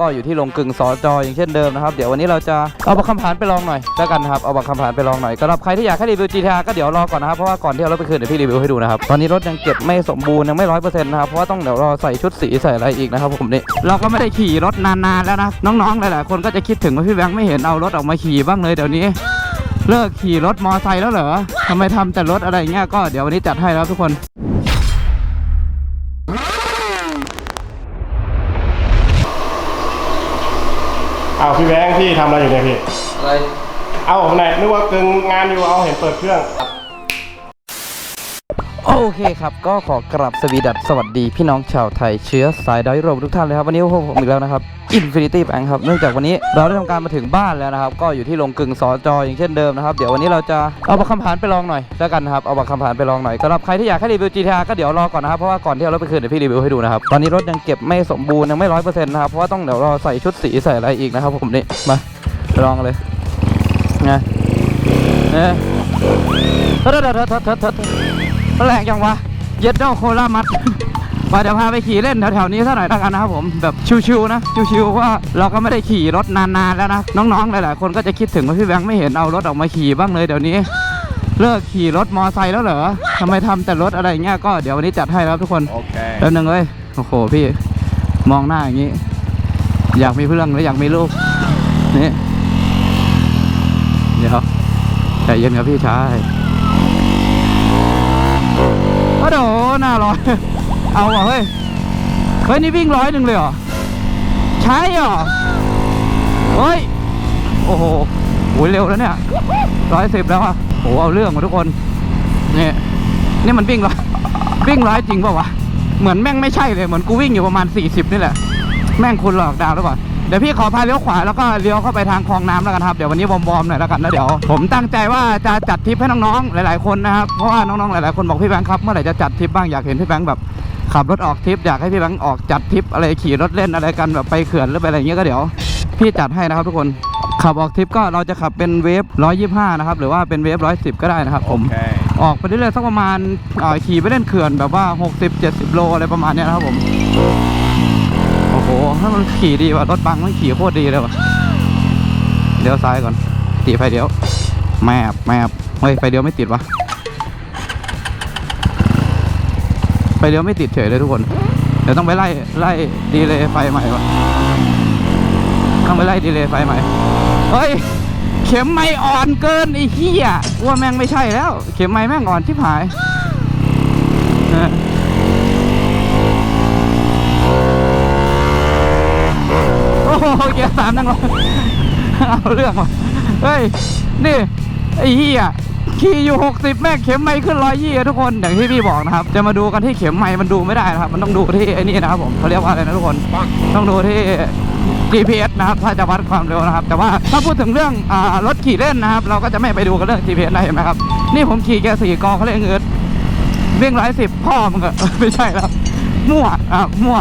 ก็อยู่ที่ลงกึ่งสอจออย่างเช่นเดิมนะครับเดี๋ยววันนี้เราจะเอาบักคำผานไปลองหน่อยแล้วกันนะครับเอาบักคำผานไปลองหน่อยสำหรับใครที่อยากให้รีวิว GTR ก็เดี๋ยวรอก่อนนะครับเพราะว่าก่อนที่เอาไปคืนเดี๋ยวพี่รีวิวให้ดูนะครับตอนนี้รถยังเก็บไม่สมบูรณ์ยังไม่ร้อยเปอร์เซ็นต์นะครับเพราะว่าต้องเดี๋ยวรอใส่ชุดสีใส่อะไรอีกนะครับผมนี่เราก็ไม่ได้ขี่รถนานๆแล้วนะน้องๆหลายๆคนก็จะคิดถึงว่าพี่แบงค์ไม่เห็นเอารถออกมาขี่บ้างเลยเดี๋ยวนี้เลิกขี่รถมอไซค์แล้วเหรอทำไมทำแต่รถอะไรเงี้ยก็เดี๋ยววันนี้จัดให้แล้วทุกคน เอาพี่แบงค์พี่ทำอะไรอยู่เนี่ยพี่ อะไร เอาไหนนึกว่ากึ่งงานอยู่เอาเห็นเปิดเครื่อง โอเคครับก็ขอกราบสวีดัสสวัสดีพี่น้องชาวไทยเชื้อสายดาวยุโรปทุกท่านเลยครับ วันนี้พวกผมอีกแล้วนะครับ Infinity Bank ครับ เนื่องจากวันนี้เราได้ทำการมาถึงบ้านแล้วนะครับ ก็อยู่ที่ลงกึ่งสอจออย่างเช่นเดิมนะครับ เดี๋ยววันนี้เราจะเอาบักคำผานไปลองหน่อยแล้วกันนะครับเอาบักคำผานไปลองหน่อยสำหรับใครที่อยากให้รีวิว GTR ก็เดี๋ยวรอก่อนนะครับเพราะว่าก่อนที่เอาไปคืนเดี๋ยวพี่รีวิวให้ดูนะครับตอนนี้รถยังเก็บไม่สมบูรณ์ยังไม่ร้อยเปอร์เซ็นต์นะครับเพราะว่าต้องเดี๋ยวรอใส่ชุดสีใส่อะไรอีกนะครับผมนี่มาลองเลยนะเนี่ย เฮ้ยเฮ้ยเฮ้ยเฮ้ยเฮ้ยเฮ้ยเฮ้ยแรงจังวะ เย็ดเจ้าโคลามัดมาเดี๋ยวพาไปขี่เล่นแถวๆนี้สักหน่อยแล้วกันนะครับผมแบบชิวๆนะชิวๆเพราะว่าเราก็ไม่ได้ขี่รถนานๆแล้วนะน้องๆหลายๆคนก็จะคิดถึงว่าพี่แบงค์ไม่เห็นเอารถออกมาขี่บ้างเลยเดี๋ยวนี้ เลิกขี่รถมอไซค์แล้วเหรอทำไมทำแต่รถอะไรเงี้ยก็เดี๋ยววันนี้จัดให้แล้วทุกคนโอเคแป๊บนึงเลยโอ้โหพี่มองหน้าอย่างนี้ อยากมีเพื่อนหรืออยากมีลูกนี่เดี๋ยวใจเย็นครับพี่ชายโอ้โหหน้าร้อย เอาว่ะเฮ้ย เฮ้ย นี่วิ่งร้อยหนึ่งเลยเหรอ ใช่เหรอ เฮ้ย โอ้โหโอ้ยเร็วแล้วเนี่ยร้อยสิบแล้วอะโอ้เอาเรื่องว่ะทุกคน นี่ นี่มันวิ่งร้อยวิ่งร้อยจริงเปล่าวะ เหมือนแม่งไม่ใช่เลย เหมือนกูวิ่งอยู่ประมาณ 40 นี่แหละ แม่งคุณหลอกดาวหรือเปล่า ดี๋ยวพี่ขอพาเลี้ยวขวาแล้วก็เลี้ยวเข้าไปทางคลองน้ำแล้วกันครับเดี๋ยววันนี้วอร์มๆหน่อยแล้วกันแล้วเดี๋ยวผมตั้งใจว่าจะจัดทริปให้น้องๆหลายๆคนนะครับเพราะว่าน้องๆหลายๆคนบอกพี่แบงค์ครับเมื่อไหร่จะจัดทริปบ้างอยากเห็นพี่แบงค์แบบขับรถออกทริปอยากให้พี่แบงค์ออกจัดทริปอะไรขี่รถเล่นอะไรกันแบบไปเขื่อนหรือไปอะไรอย่างเงี้ยก็เดี๋ยว พี่จัดให้นะครับทุกคนขับออกทริปก็เราจะขับเป็นเวฟ125นะครับหรือว่าเป็นเวฟ110 ก็ได้นะครับผมโอเคออกไปเรื่อยๆสักประมาณเอ่อขี่ไปเล่นเขื่อนแบบว่า 60 70 โลอะไรประมาณเนี้ยนะครับผม โอ้โห ถ้ามันขี่ดีว่ะ รถบังมันขี่โคตรดีเลยว่ะเลี้ยวซ้ายก่อน ตีไฟเดียว แมบแมบเฮ้ย ไฟเดียวไม่ติดวะ ไฟเดียวไม่ติดเฉยเลยทุกคน เดี๋ยวต้องไปไล่ ไล่ดีเลยไฟใหม่วะ ต้องไปไล่ดีเลยไฟใหม่ เฮ้ย เข็มไม่อ่อนเกินไอ้เหี้ยว่าแม่งไม่ใช่แล้ว เข็มไม่แม่งอ่อนชิบหายเออโอ้โห เกียร์สามนั่งรอเอาเรื่องว่ะเฮ้ย นี่ ไอ้เหี้ยขี่อยู่ 60 แม่เข็มไม่ขึ้นร้อยยี่ทุกคนอย่างที่พี่บอกนะครับ จะมาดูกันที่เข็มไม่มันดูไม่ได้นะครับ มันต้องดูที่ไอ้นี่นะครับผมเขาเรียกว่าอะไรนะทุกคน ต้องดูที่ GPS นะครับถ้าจะวัดความเร็วนะครับ แต่ว่าถ้าพูดถึงเรื่องอรถขี่เล่นนะครับ เราก็จะไม่ไปดูกันเรื่อง GPS นะเห็นไหมครับ นี่ผมขี่แกสี่กอเขาเรียกเงินวิ่งร้อยสิบพ่อมึงอะไม่ใช่แล้วมั่วอะมั่ว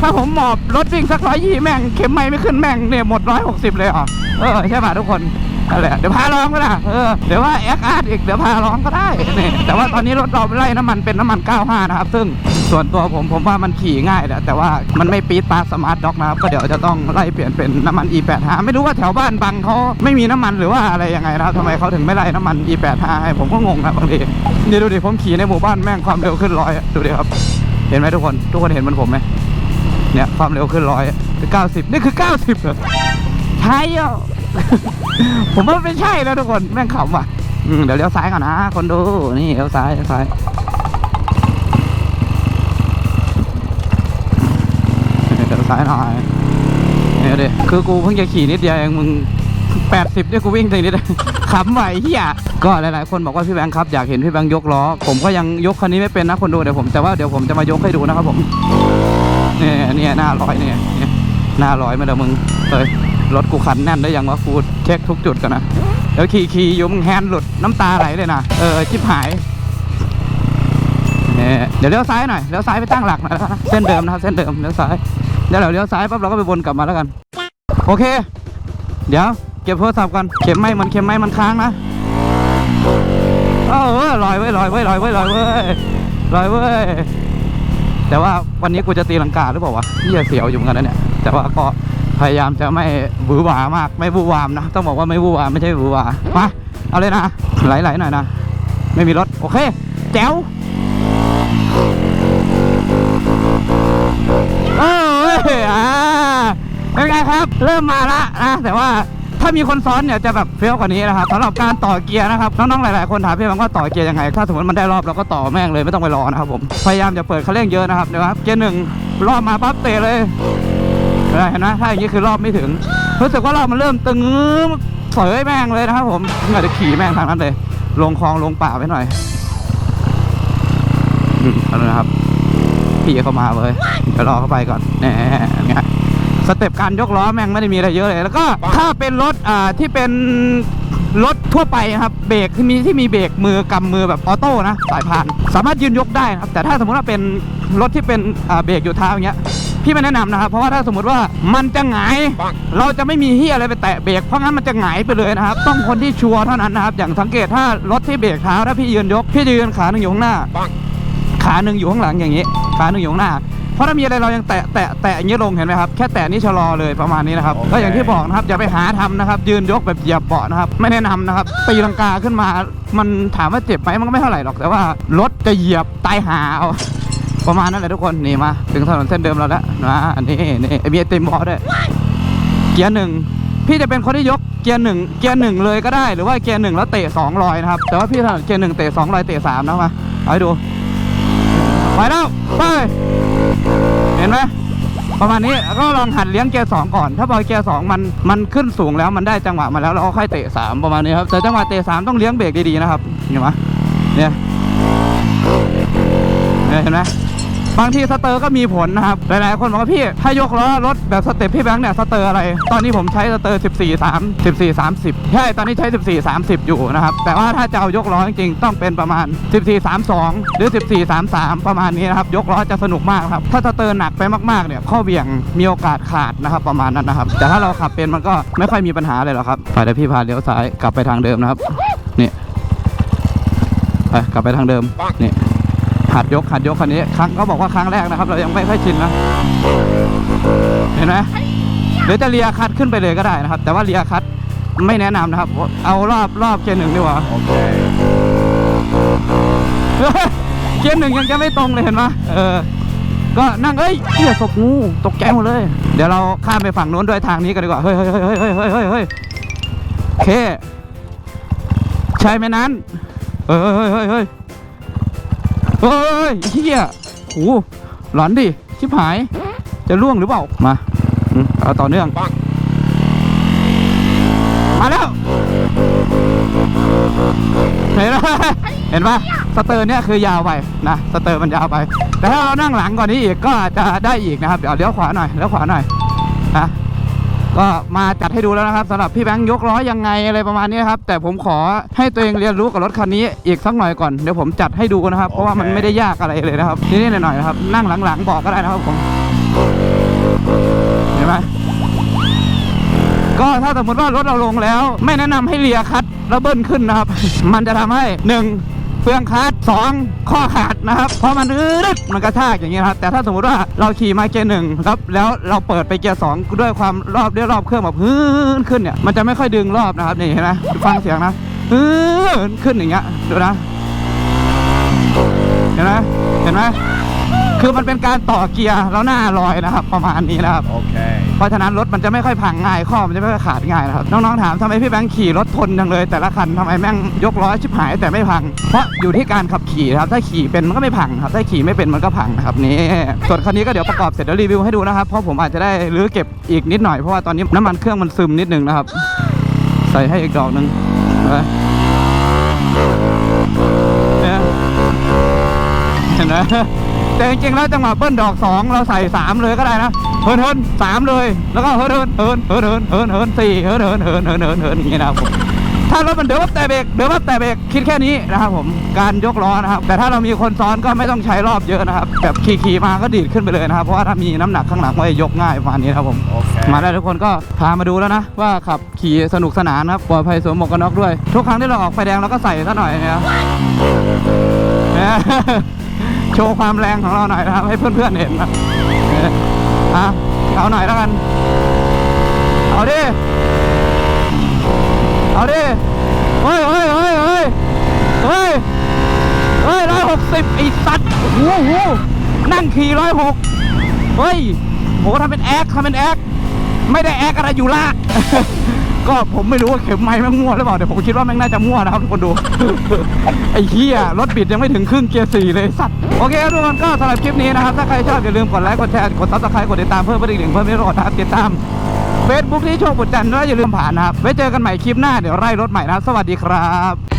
ถ้าผมหมอบรถวิ่งสักร้อยยี่แม่งเข็มไม่ไม่ขึ้นแม่งเนี่ยหมดร้อยหกสิบเลยอะเออใช่ป่ะทุกคนนั่นแหละเดี๋ยวพาลองก็ได้เออเดี๋ยวว่าแอคอาร์ตอีกเดี๋ยวพาลองก็ได้นี่แต่ว่าตอนนี้รถเราไล่น้ำมันเป็นน้ำมัน 95 นะครับ ซึ่งส่วนตัวผมผมว่ามันขี่ง่ายแหละแต่ว่ามันไม่ปี๊ดปาสมาร์ทด็อกนะครับ ก็เดี๋ยวจะต้องไล่เปลี่ยนเป็นน้ำมัน E85 ไม่รู้ว่าแถวบ้านบางเขาไม่มีน้ำมันหรือว่าอะไรยังไงนะครับทำไมเขาถึงไม่ไล่น้ำมัน E85 ให้ผมก็งงนะบางทีนี่ดูดิผมขี่ในหมู่บ้านแม่งความเร็วขึ้นร้อยดูดิครับเห็นไหมทุกคน ทุกคนเห็นมันผมไหม เนี่ยความเร็วขึ้นร้อยคือเก้าสิบนี่คือเก้าสิบเหรอใช่อะ ผมว่าไม่ใช่แล้วทุกคนแม่งขำว่ะเดี๋ยวเลี้ยวซ้ายก่อนนะคนดูนี่เลี้ยวซ้ายเลี้ยวซ้ายเลี้ยวซ้ายหน่อยเนี่ยดิคือกูเพิ่งจะขี่นิดเดียวเองมึงแปดสิบเนี่ยกูวิ่งตีนิดเดียวขำไหวเฮียก็หลายๆ คนบอกว่าพี่แบงค์ครับอยากเห็นพี่แบงค์ยกล้อ ผมก็ยังยกคันนี้ไม่เป็นนะคนดูเดี๋ยวผมแต่ว่าเดี๋ยวผมจะมายกให้ดูนะครับผม เนี่ยเนี่ยหน้าร้อยเนี่ยเนี่ยหน้าร้อยมาเดี๋ยวมึงเฮ้ยรถกูคันแน่นได้ยังวะกูเช็คทุกจุดกันนะเดี๋ยวขี่ขี่อยู่มึงแฮนด์หลุดน้ำตาไหลเลยนะเออชิบหายเนี่ยเดี๋ยวเลี้ยวซ้ายหน่อยเลี้ยวซ้ายไปตั้งหลักหน่อยแล้วกันะเส้นเดิมนะครับเส้นเดิมเลี้ยวซ้ายเดี๋ยวเราเลี้ยวซ้ายปั๊บเราก็ไปวนกลับมาแล้วกัน โอเค เดี๋ยวเก็บโทรศัพท์กันเข็มไม้มันเข็มไม้มันค้างนะเออเว้ยลอยเว้ยลอยเว้ยลอยเว้ยลอยเว้ยลอยเว้ย แต่ว่าวันนี้กูจะตีลังกาหรือเปล่าวะที่จะเสียวอยู่เหมือนกันนะเนี่ย แต่ว่าก็พยายามจะไม่บูหวามาก ไม่บูวามนะ ต้องบอกว่าไม่บูวามไม่ใช่บูวามาเอาเลยนะไหลๆหน่อยนะ ไม่มีรถ โอเค แจ๋วเอยอ่าเป็นไงครับ เริ่มมาละนะแต่ว่า ถ้ามีคนซ้อนเนี่ยจะแบบเฟี้ยวกว่านี้นะครับสำหรับการต่อเกียร์นะครับน้องๆหลายๆคนถามพี่บังว่าต่อเกียร์ยังไง ถ้าสมมติมันได้รอบเราก็ต่อแม่งเลยไม่ต้องไปรอนะครับผมพยายามจะเปิดเขาเร่งเยอะนะครับเดี๋ยวครับเกียร์หนึ่งรอบมาปั๊บเตะเลยเห็นไหมถ้าอย่างนี้คือรอบไม่ถึงรู้สึกว่ารอบมันเริ่มตึงเสยแม่งเลยนะครับผมอาจจะขี่แม่งทางนั้นเลยลงคลองลงป่าไปหน่อยอืมเอาเลยนะครับพี่เข้ามาเลยเดี๋ยวรอเข้าไปก่อนแหน่เนี่ย สเต็ปการยกล้อแม่งไม่ได้มีอะไรเยอะเลย แล้วก็ถ้าเป็นรถอ่าที่เป็นรถทั่วไปนะครับเบรกที่มีที่มีเบรกมือกำมือแบบออโต้นะสายพาน สามารถยืนยกได้นะครับ แต่ถ้าสมมติว่าเป็นรถที่เป็นอ่าเบรกอยู่เท้าอย่างเงี้ยพี่ไม่แนะนำนะครับ เพราะว่าถ้าสมมติว่ามันจะหงาย เราจะไม่มีเฮียอะไรไปแตะเบรกเพราะงั้นมันจะหงายไปเลยนะครับ ต้องคนที่ชัวร์เท่านั้นนะครับ อย่างสังเกตถ้ารถที่เบรกเท้าถ้าพี่ยืนยก พี่จะยืนขาหนึ่งอยู่ข้างหน้า ขาหนึ่งอยู่ข้างหลังอย่างนี้ ขาหนึ่งอยู่ข้างหน้า เพราะถ้ามีอะไรเรายังแตะแตะแตะอย่างนี้ลงเห็นไหมครับแค่แตะนี่ชะลอเลยประมาณนี้นะครับโอเคก็อย่างที่บอกนะครับอย่าไปหาทำนะครับยืนยกแบบเหยียบเบาะนะครับไม่แนะนำนะครับตีลังกาขึ้นมา มันถามว่าเจ็บไหมมันก็ไม่เท่าไหร่หรอกแต่ว่ารถจะเหยียบตายหาเอาประมาณนั้นแหละทุกคนนี่มา ถึงถนนเส้นเดิมเราแล้วนะอันนี้นี่มีไอติมบอด้วยเกียร์หนึ่งพี่จะเป็นคนที่ยกเกียร์หนึ่งเกียร์หนึ่งเลยก็ได้หรือว่าเกียร์หนึ่งแล้วเตะสองรอยนะครับแต่ว่าพี่ถนัดเกียร์หนึ่งเตะสองรอยเตะสามนะมาเอาให้ดูไปแล้วไป เห็นไหมประมาณนี้ก็ลองหัดเลี้ยงเกียร์สองก่อน ถ้าพอเกียร์สองมันมันขึ้นสูงแล้วมันได้จังหวะมาแล้วเราค่อยเตะสามประมาณนี้ครับแต่จังหวะเตะสามต้องเลี้ยงเบรกดีๆนะครับเห็นไหมเนี่ยเห็นไหม บางทีสเตอร์ก็มีผลนะครับ หลายๆ คนบอกว่าพี่ ถ้ายกล้อรถแบบสเต็ปพี่แบงค์เนี่ยสเตอร์อะไร ตอนนี้ผมใช้สเตอร์14 3 14 30 ใช่ ตอนนี้ใช้ 14 30 อยู่นะครับ แต่ว่าถ้าจะเอายกล้อจริงๆต้องเป็นประมาณ 14 32 หรือ 14 33 ประมาณนี้นะครับ ยกล้อจะสนุกมากครับ ถ้าสเตอร์หนักไปมากๆ เนี่ยข้อเบี่ยงมีโอกาสขาดนะครับประมาณนั้นนะครับ แต่ถ้าเราขับเป็นมันก็ไม่ค่อยมีปัญหาเลยหรอกครับไปเดี๋ยวพี่พาเลี้ยวซ้ายกลับไปทางเดิมนะครับ นี่ไปกลับไปทางเดิมนี่ หัดยกหัดยกคันนี้ครั้งเขาบอกว่าครั้งแรกนะครับ เรายังไม่ค่อยชินนะเห็นไหมหรือจะเลียคัดขึ้นไปเลยก็ได้นะครับ แต่ว่าเลียคัดไม่แนะนำนะครับ เอารอบรอบเกียร์หนึ่งดีกว่าโอเคเฮ้ยเกียร์หนึ่งยังจะไม่ตรงเลยเห็นไหมเออก็นั่งเอ้ยเหี้ยศพงูตกใจหมดเลย เดี๋ยวเราข้ามไปฝั่งโน้นด้วยทางนี้กันดีกว่าเฮ้ยเฮ้ยเฮ้ยเฮ้ยเฮ้ยเฮ้ยเฮ้ยโอเคใช่ไหมนั้นเฮ้ยเฮ้ยเฮ้ย เฮ้ยเฮ้ยเฮียโอ้หลอนดิ ชิบหาย จะล่วงหรือเปล่า มาเอาต่อเนื่อง มาแล้ว เห็นไหมเห็นปะสเตอร์เนี่ยคือยาวไปนะ สเตอร์มันยาวไป แต่ถ้าเรานั่งหลังกว่อนนี้อีกก็จจะได้อีกนะครับ เดี๋ยวเลี้ยวขวาหน่อย เลี้ยวขวาหน่อยนะ ก็มาจัดให้ดูแล้วนะครับสำหรับพี่แบงค์ยกล้อยังไงอะไรประมาณนี้ครับ แต่ผมขอให้ตัวเองเรียนรู้กับรถคันนี้อีกสักหน่อยก่อนเดี๋ยวผมจัดให้ดูนะครับ เพราะว่ามันไม่ได้ยากอะไรเลยนะครับนิดๆหน่อยๆนะครับ นั่งหลังๆบอกก็ได้นะครับผมเห็นไหมก็ถ้าสมมติว่ารถเราลงแล้ว ไม่แนะนำให้เลียคัดแล้วเบิ้ลขึ้นนะครับ มันจะทำให้หนึ่ง ฟืองคัดสองข้อขาดนะครับเพราะมันอืดมันกระชากอย่างเงี้ยนะครับแต่ถ้าสมมติว่าเราขี่มาเกียร์หนึ่งครับแล้วเราเปิดไปเกียร์สองด้วยความรอบด้วยรอบเครื่องแบบพื้นขึ้นเนี่ยมันจะไม่ค่อยดึงรอบนะครับนี่เห็นไหมฟังเสียงนะพื้นขึ้นอย่างเงี้ยดูนะเห็นไหมเห็นไหม คือมันเป็นการต่อเกียร์แล้วหน้าลอยนะครับ ประมาณนี้นะครับ โอเค เพราะฉะนั้นรถมันจะไม่ค่อยพังง่ายข้อมันจะไม่ค่อยขาดง่ายนะครับ น้องๆถามทำไมพี่แบงค์ขี่รถทนจังเลย แต่ละคันทำไมแม่งยกล้อชิบหายแต่ไม่พัง เพราะอยู่ที่การขับขี่นะครับ ถ้าขี่เป็นมันก็ไม่พังครับ ถ้าขี่ไม่เป็นมันก็พังนะครับนี่ส่วนคันนี้ก็เดี๋ยวประกอบเสร็จแล้วรีวิวให้ดูนะครับ เพราะผมอาจจะได้รื้อเก็บอีกนิดหน่อยเพราะว่าตอนนี้น้ำมันเครื่องมันซึมนิดนึงนะครับ ใส่ให้อีกดอกหนึ่งเห็นไหม เนี่ยเห็นไหมแต่จริงๆแล้วจังหวะเบิ้ลดอกสองเราใส่สามเลยก็ได้นะเฮิร์นเฮิร์นสามเลย แล้วก็เฮิร์นเฮิร์นเฮิร์นเฮิร์นเฮิร์นเฮิร์นเฮิร์นสี่เฮิร์นเฮิร์นเฮิร์นเฮิร์นเฮิร์นเฮิร์นอย่างนี้นะครับผมถ้ารถมันเดือดแต่เบรกเดือดแต่เบรกคิดแค่นี้นะครับผมการยกล้อนะครับ แต่ถ้าเรามีคนซ้อนก็ไม่ต้องใช้รอบเยอะนะครับแบบขี่ๆมาก็ดีดขึ้นไปเลยนะครับ เพราะว่าถ้ามีน้ำหนักข้างหลังไว้ยกง่ายประมาณนี้นะครับผมโอเคมาได้ทุกคนก็พามาดูแล้วนะ ว่าขับขี่สนุกสนานนะครับปลอดภัยสวมหมวกกันน็อกด้วย ทุกครั้งที่เราออกไฟแดงเราก็ใส่ซะหน่อยนะครับเนี่ย โชว์ความแรงของเราหน่อยนะครับ ให้เพื่อนๆเห็นนะอะเอาหน่อยแล้วกัน เอาดิ เอาดิ เฮ้ยเฮ้ยเฮ้ยเฮ้ยเฮ้ยเฮ้ยร้อยหกสิบไอ้สัตว์โอ้โหนั่งขี่ร้อยหกเฮ้ยโหทำเป็นแอคทำเป็นแอคไม่ได้แอคอะไรอยู่ละ ก็ผมไม่รู้ว่าเข็มไม้แม่งมั่วหรือเปล่าแต่ผมคิดว่าแม่งน่าจะมั่วนะครับทุกคนดู ไอ้เหี้ยรถบิดยังไม่ถึงครึ่งเกียร์สี่เลยสัตว์โอเคทุกคนก็สำหรับคลิปนี้นะครับถ้าใครชอบอย่าลืมกดไลค์กดแชร์กดซับสไครต์กดติดตามเพื่อเป็นอีกหนึ่งเพื่อนไม่รอดนะครับติดตามเฟซบุ๊กที่โชคบุญจันทร์ด้วยอย่าลืมผ่านนะครับไว้เจอกันใหม่คลิปหน้าเดี๋ยวไล่รถใหม่นะครับสวัสดีครับ